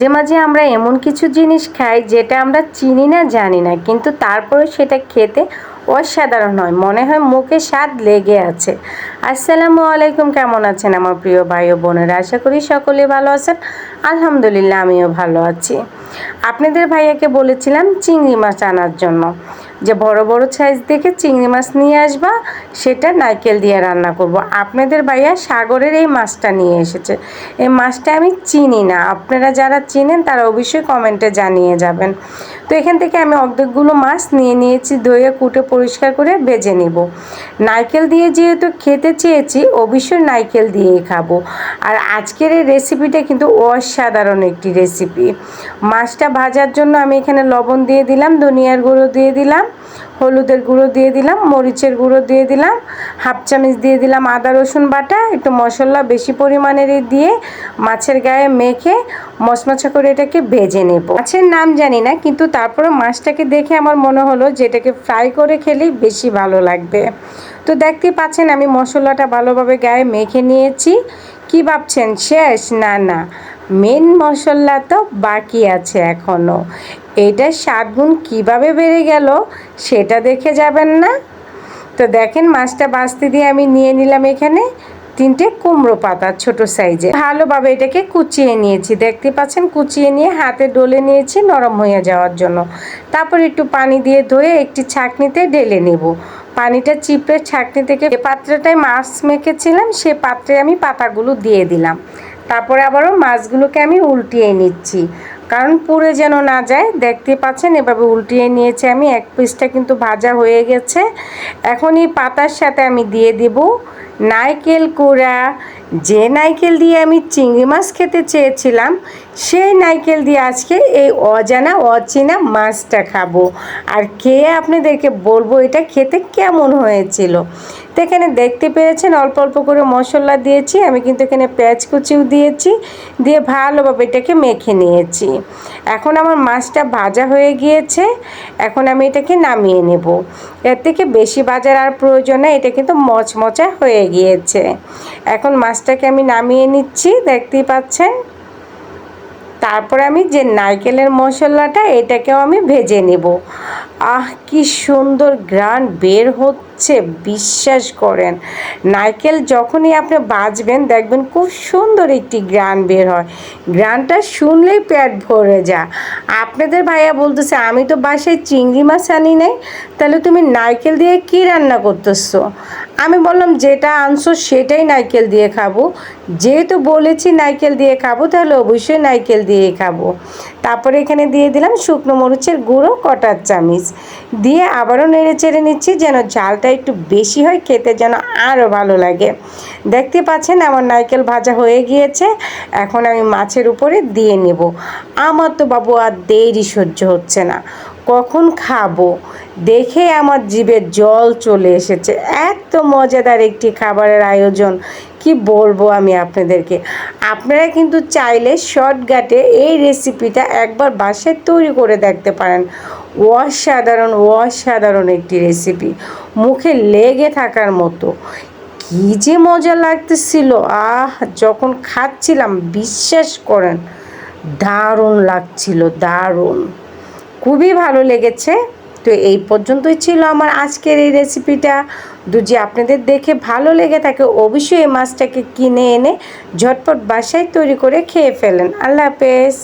মাঝে মাঝে আমরা এমন কিছু জিনিস খাই যেটা আমরা চিনি না, জানি না। কিন্তু তারপরে সেটা খেতে অসাধারণ হয়। মনে হয় মুখে স্বাদ লেগে আছে। আসসালামু আলাইকুম, কেমন আছেন আমার প্রিয় ভাই ও বোনেরা? আশা করি সকলে ভালো আছেন। আলহামদুলিল্লাহ, আমিও ভালো আছি। আপনাদের ভাইয়াকে বলেছিলাম চিংড়ি মাছ আনার জন্য। যে বড় বড় সাইজ দেখে চিংড়ি মাছ নিয়ে আসবা, সেটা নারকেল দিয়ে রান্না করব। আপনাদের ভাইয়া সাগরের এই মাছটা নিয়ে এসেছে। এই মাছটা আমি চিনি না। আপনারা যারা চিনেন, তারা অবশ্যই কমেন্টে জানিয়ে যাবেন। তো এখান থেকে আমি অর্ধেকগুলো মাছ নিয়ে নিয়েছি, ধুয়ে কুটে পরিষ্কার করে ভেজে নেব। নারকেল দিয়ে যেহেতু খেতে চেয়েছি অবশ্যই নারকেল দিয়েই খাব। আর আজকের এই রেসিপিটা কিন্তু অসাধারণ একটি রেসিপি মাছটা ভাজার জন্য আমি এখানে লবণ দিয়ে দিলাম, ধনিয়ার গুঁড়ো দিয়ে দিলাম, হলুদের গুঁড়ো দিয়ে দিলাম, মরিচের গুঁড়ো দিয়ে দিলাম, হাফ চামচ দিয়ে দিলাম আদা, রসুন বাটা, একটু মশলা বেশি পরিমাণের দিয়ে মাছের গায়ে মেখে মচমচা করে এটাকে ভেজে নেব। মাছের নাম জানি না, কিন্তু তারপরে মাছটাকে দেখে আমার মনে হলো যে এটাকে ফ্রাই করে খেলেই বেশি ভালো লাগবে। তো দেখতে পাচ্ছেন আমি মশলাটা ভালোভাবে গায়ে মেখে নিয়েছি। কি ভাবছেন, শেষ না না? মেন মশলা তো বাকি আছে এখনও এইটার স্বাদ গুণ কীভাবে বেড়ে গেল সেটা দেখে যাবেন না। তো দেখেন, মাছটা বাঁচতে দিয়ে আমি নিয়ে নিলাম এখানে তিনটে কুমড়ো পাতা ছোট সাইজে। ভালোভাবে এটাকে কুচিয়ে নিয়েছি। দেখতে পাচ্ছেন, কুচিয়ে নিয়ে হাতে ডলে নিয়েছি, নরম হয়ে যাওয়ার জন্য। তারপর একটু পানি দিয়ে ধুয়ে একটি ছাঁকনিতে ঢেলে নেব। পানিটা চিপড়ে ছাঁকনি থেকে যে পাত্রটায় মাছ মেখেছিলাম, সে পাত্রে আমি পাতাগুলো দিয়ে দিলাম। তারপরে আবারও মাছগুলোকে আমি উল্টিয়ে নিচ্ছি। কারণ পুড়ে যেন না যায়, দেখতে পাচ্ছেন এভাবে উল্টিয়ে নিয়েছি আমি। এক পিসটা কিন্তু ভাজা হয়ে গেছে। এখন এই পাতার সাথে আমি দিয়ে দেব নারকেল কুড়া। যে নারকেল দিয়ে আমি চিংড়ি মাছ খেতে চেয়েছিলাম সেই নারকেল দিয়ে আজকে এই অজানা, অচেনা মাছটা খাব। আর কে আপনাদেরকে বলব, এটা খেতে কেমন হয়েছিল? তো এখানে দেখতে পেয়েছেন, অল্প অল্প করে মশলা দিয়েছি। আমি কিন্তু এখানে পেঁয়াজ কুচিও দিয়েছি। দিয়ে ভালোভাবে এটাকে মেখে নিয়েছি। এখন আমার মাছটা ভাজা হয়ে গিয়েছে, এখন আমি এটাকে নামিয়ে নেব। এর থেকে বেশি বাজার আর প্রয়োজন নেই, এটা কিন্তু মচমচা হয়ে গিয়েছে। এখন মাছটাকে আমি নামিয়ে নিচ্ছি, দেখতেই পাচ্ছেন। তারপর আমি যে নারকেলের মশলাটা, এটাকেও আমি ভেজে নেব। আহ, কি সুন্দর গ্রান বের হচ্ছে, বিশ্বাস করেন। নাইকেল যখনই আপনি বাজবেন, দেখবেন খুব সুন্দর একটি গ্রান বের হয়। গ্রানটা শুনলেই প্যাট ভরে যা আপনাদের ভাইয়া বলতেছে, আমি তো বাসায় চিংড়ি মাছ আনি নাই, তাহলে তুমি নারকেল দিয়ে কি রান্না করতেছো? আমি বললাম, যেটা আনছো সেটাই নারকেল দিয়ে খাব। যেহেতু বলেছি নারকেল দিয়ে খাব, তাহলে অবশ্যই নারকেল দিয়ে খাব। তারপরে এখানে দিয়ে দিলাম শুকনো মরিচের গুঁড়ো, কটার চামিচ। দিয়ে আবারও নেড়ে চেড়ে নিচ্ছি যেন ঝালটা একটু বেশি হয়, খেতে যেন আরও ভালো লাগে। দেখতে পাচ্ছেন আমার নারকেল ভাজা হয়ে গিয়েছে। এখন আমি মাছের উপরে দিয়ে নেব। আমার তো বাবু আর দেরি সহ্য হচ্ছে না। কখন খাব? দেখে আমার জিভে জল চলে এসেছে। এত মজাদার একটি খাবারের আয়োজন। কি বলব আমি আপনাদেরকে? আপনারা কিন্তু চাইলে শর্টকাটে এই রেসিপিটা একবার বাসায় তৈরি করে দেখতে পারেন। অসাধারণ অসাধারণ একটি রেসিপি মুখে লেগে থাকার মতো। কী যে মজা লাগতেছিল। আহ, যখন খাচ্ছিলাম, বিশ্বাস করেন, দারুণ লাগছিল, দারুণ। খুবই ভালো লেগেছে। তো এই পর্যন্তই ছিল আমার আজকের এই রেসিপিটা যদি আপনাদের দেখে ভালো লেগে থাকে অবশ্যই এই মাছটাকে কিনে এনে ঝটপট বাসায় তৈরি করে খেয়ে ফেলেন। আল্লাহ হাফেজ।